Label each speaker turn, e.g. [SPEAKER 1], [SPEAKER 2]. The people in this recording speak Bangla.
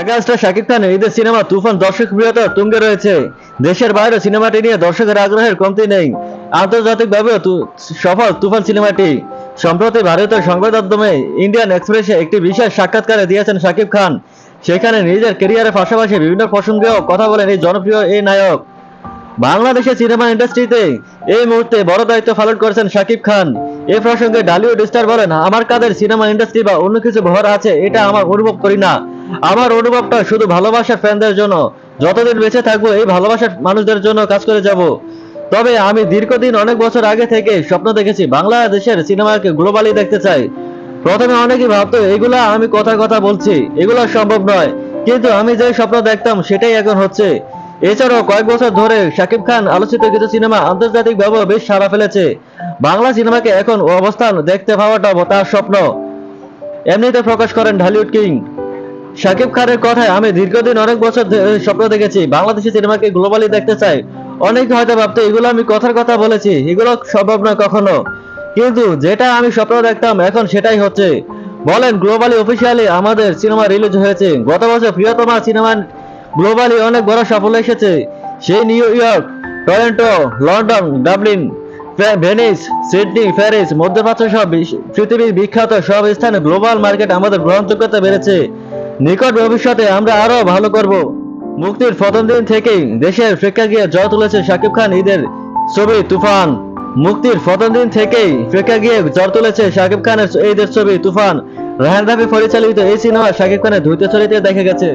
[SPEAKER 1] মেগাস্টার শাকিব খানের ঈদের সিনেমা তুফান দর্শক প্রিয়তা তুঙ্গে রয়েছে। দেশের বাইরে সিনেমাটি নিয়ে দর্শকের আগ্রহের কমতি নেই। আন্তর্জাতিকভাবেও সফল তুফান সিনেমাটি। সম্প্রতি ভারতীয় সংবাদ মাধ্যমে ইন্ডিয়ান এক্সপ্রেসে একটি বিশেষ সাক্ষাৎকারে দিয়েছেন শাকিব খান। সেখানে নিজের ক্যারিয়ারের পাশাপাশি বিভিন্ন প্রসঙ্গেও কথা বলেন এই জনপ্রিয় এই নায়ক। বাংলাদেশের সিনেমা ইন্ডাস্ট্রিতে এই মুহূর্তে বড় দায়িত্ব পালন করেছেন শাকিব খান। এ প্রসঙ্গে ডালিউড স্টার বলেন, আমার কাদের সিনেমা ইন্ডাস্ট্রি বা অন্য কিছু ভর আছে, এটা আমার অনুভব করি না। আমার অনুভবটা শুধু ভালোবাসার ফ্যানদের জন্য। যতদিন বেঁচে থাকব, এই ভালোবাসার মানুষদের জন্য কাজ করে যাব। তবে আমি দীর্ঘদিন, অনেক বছর আগে থেকে স্বপ্ন দেখেছি, বাংলাদেশের সিনেমাকে গ্লোবালি দেখতে চাই। প্রথমে অনেকেই ভাবতো, এগুলা আমি কথা কথা বলছি, এগুলো সম্ভব নয়। কিন্তু আমি যে স্বপ্ন দেখতাম, সেটাই এখন হচ্ছে। এছাড়াও কয়েক বছর ধরে শাকিব খান আলোচিত কিছু সিনেমা আন্তর্জাতিক ভাবে বেশ সাড়া ফেলেছে। বাংলা সিনেমাকে এখন অবস্থান দেখতে পাওয়াটা তার স্বপ্ন। এমনিতে প্রকাশ করেন ঢালিউড কিং। শাকিব খানের কথায় আমি দীর্ঘদিন অনেক বছর স্বপ্ন দেখেছি, বাংলাদেশি সিনেমাকে গ্লোবালি দেখতে চাই। অনেকে হয়তো ভাবতো, এগুলো আমি কথার কথা বলেছি, এগুলো সম্ভব নয় কখনো। কিন্তু যেটা আমি স্বপ্ন দেখতাম, এখন সেটাই হচ্ছে। বলেন গ্লোবালি অফিসিয়ালি আমাদের সিনেমা রিলিজ হয়েছে। গত বছর প্রিয়তমা সিনেমা গ্লোবালি অনেক বড় সাফল্য এসেছে। সেই New York, Toronto, London, Dublin Venice, Sydney, Paris, মধ্যপ্রাচ্য সব পৃথিবীর বিখ্যাত সব স্থানে গ্লোবাল মার্কেট আমাদের গ্রহণযোগ্যতা বেড়েছে। নিকট ভবিষ্যতে আমরা আরও ভালো করব। মুক্তির প্রথম দিন থেকেই দেশের প্রেক্ষাগৃহে জয় তুলেছে শাকিব খান ঈদের ছবি তুফান। মুক্তির প্রথম দিন থেকেই প্রেক্ষাগৃহে জ্বর তুলেছে শাকিব খানের ঈদের ছবি তুফান। রাহান রাফি পরিচালিত এই সিনেমা শাকিব খানের ধুইতে চরিত্রে দেখা গেছে।